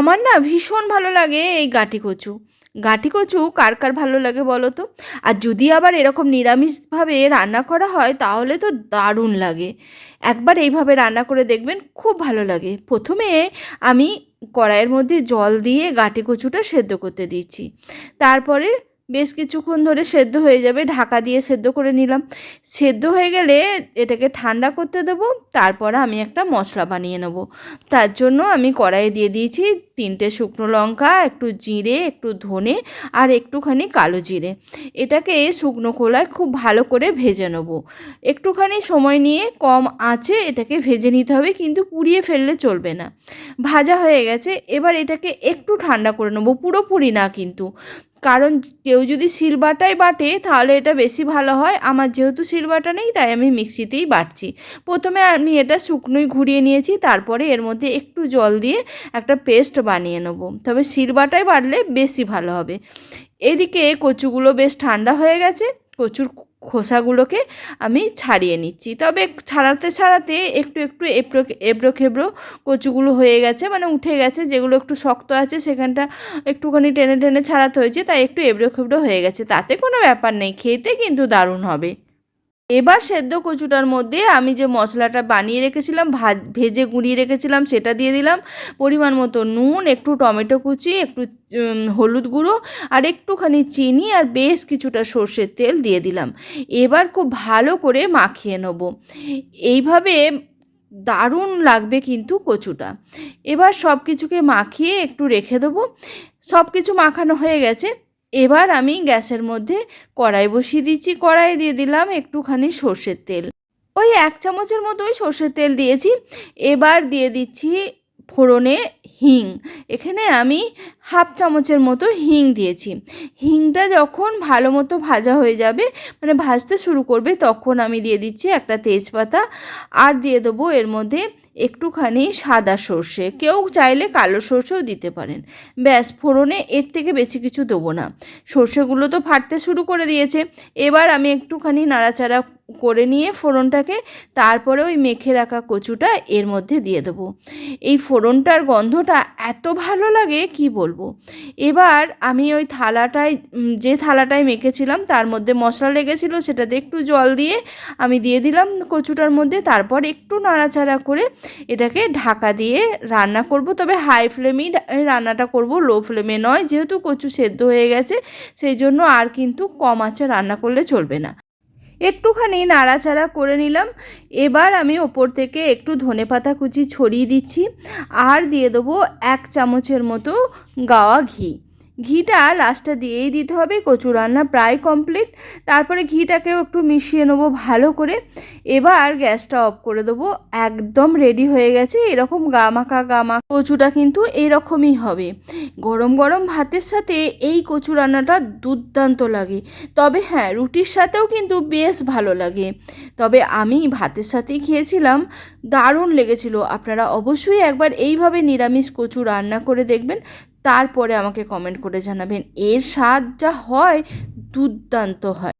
আমার না ভীষণ ভালো লাগে এই গাঁটি কচু। গাঁটি কচু কার কার ভালো লাগে বলো তো? আর যদি আবার এরকম নিরামিষভাবে রান্না করা হয় তাহলে তো দারুণ লাগে। একবার এইভাবে রান্না করে দেখবেন খুব ভালো লাগে। প্রথমে আমি কড়াইয়ের মধ্যে জল দিয়ে গাঁটি কচুটা সেদ্ধ করতে দিচ্ছি। তারপরে বেশ কিছুক্ষণ ধরে সেদ্ধ হয়ে যাবে। ঢাকা দিয়ে সেদ্ধ করে নিলাম। সেদ্ধ হয়ে গেলে এটাকে ঠান্ডা করতে দেবো, তারপরে আমি একটা মশলা বানিয়ে নেব। তার জন্য আমি কড়াইয়ে দিয়ে দিয়েছি তিনটে শুকনো লঙ্কা, একটু জিরে, একটু ধনে আর একটুখানি কালো জিরে। এটাকে শুকনো খোলায় খুব ভালো করে ভেজে নেব। একটুখানি সময় নিয়ে কম আঁচে এটাকে ভেজে নিতে হবে, কিন্তু পুড়িয়ে ফেললে চলবে না। ভাজা হয়ে গেছে। এবার এটাকে একটু ঠান্ডা করে নেব, পুরোপুরি না কিন্তু। কারণ কেউ যদি শিলবাটায় বাটে, তাহলে এটা বেশি ভালো হয়। আমার যেহেতু শিলবাটা নেই, তাই আমি মিক্সিতেই বাটছি। প্রথমে আমি এটা শুকনোই ঘুরিয়ে নিয়েছি, তারপরে এর মধ্যে একটু জল দিয়ে একটা পেস্ট বানিয়ে নেব। তবে শিলবাটায় বাটলে বেশি ভালো হবে। এদিকে কচুগুলো বেশ ঠান্ডা হয়ে গেছে। কচুর খোসাগুলোকে আমি ছাড়িয়ে নিচ্ছি। তবে ছাড়াতে ছাড়াতে একটু একটু এবড়ো এবড়ো খেবড়ো কচুগুলো হয়ে গেছে মানে উঠে গেছে, যেগুলো একটু শক্ত আছে সেখানটা একটুখানি টেনে টেনে ছাড়াতে হয়েছে, তাই একটু এবড়ো খেবড়ো হয়ে গেছে। তাতে কোনো ব্যাপার নেই, খেতে কিন্তু দারুণ হবে। এবার সেদ্ধ কচুটার মধ্যে আমি যে মশলাটা বানিয়ে রেখেছিলাম, ভাজ, ভেজে গুঁড়িয়ে রেখেছিলাম, সেটা দিয়ে দিলাম। পরিমাণ মতো নুন, একটু টমেটো কুচি, একটু হলুদ গুঁড়ো আর একটুখানি চিনি আর বেশ কিছুটা সর্ষের তেল দিয়ে দিলাম। এবার খুব ভালো করে মাখিয়ে নেব। এইভাবে দারুণ লাগবে কিন্তু কচুটা। এবার সব কিছুকে মাখিয়ে একটু রেখে দেবো। সব কিছু মাখানো হয়ে গেছে। এবার আমি গ্যাসের মধ্যে কড়াই বসিয়ে দিচ্ছি। কড়াই দিয়ে দিলাম একটুখানি সর্ষের তেল। ওই এক চামচের মতো ওই সর্ষের তেল দিয়েছি। এবার দিয়ে দিচ্ছি ফোড়নে হিং। এখানে আমি হাফ চামচের মতো হিং দিয়েছি। হিংটা যখন ভালো মতো ভাজা হয়ে যাবে মানে ভাজতে শুরু করবে, তখন আমি দিয়ে দিচ্ছি একটা তেজপাতা আর দিয়ে দেবো এর মধ্যে একটুখানি সাদা সর্ষে। কেউ চাইলে কালো সর্ষেও দিতে পারেন। ব্যাস, ফোড়নে এর থেকে বেশি কিছু দেবো না। সর্ষেগুলো তো ফাটতে শুরু করে দিয়েছে। এবার আমি একটুখানি নাড়াচাড়া করে নিয়ে ফোড়নটাকে তারপরে ওই মেখে রাখা কচুটা এর মধ্যে দিয়ে দেবো। এই ফোড়নটার গন্ধটা এত ভালো লাগে, কি বলব? এবার আমি ওই থালাটায় যে থালাটায় মেখেছিলাম তার মধ্যে মশলা লেগেছিলো সেটাতে একটু জল দিয়ে আমি দিয়ে দিলাম কচুটার মধ্যে, তারপর একটু নাড়াচাড়া করে এটাকে ঢাকা দিয়ে রান্না করব। তবে হাই ফ্লেমেই রান্নাটা করব, লো ফ্লেমে নয়, যেহেতু কচু সেদ্ধ হয়ে গেছে, সেই জন্য আর কিন্তু কম আঁচে রান্না করলে চলবে না। একটুখানি নাড়াচাড়া করে নিলাম। এবার আমি ওপর থেকে একটু ধনে পাতা কুচি ছড়িয়ে দিচ্ছি। আর দিয়ে দেবো এক চামচের মতো গাওয়া ঘি। ঘিটা লাস্টে দিয়েই দিতে হবে, কচু রান্না প্রায় কমপ্লিট তারপরে ঘিটাকেও একটু মিশিয়ে নেব ভালো করে। এবার গ্যাসটা অফ করে দেবো, একদম রেডি হয়ে গেছে। এরকম গামাকা গামা কচুটা কিন্তু এরকমই হবে। গরম গরম ভাতের সাথে এই কচু রান্নাটা দুর্দান্ত লাগে। তবে হ্যাঁ রুটির সাথেও কিন্তু বেশ ভালো লাগে। তবে আমি ভাতের সাথেই খেয়েছিলাম। দারুণ লেগেছিল। আপনারা অবশ্যই একবার এইভাবে নিরামিষ কচু রান্না করে দেখবেন, তারপরে আমাকে কমেন্ট করে জানাবেন। এর স্বাদ যা হয়, দুর্দান্ত হয়।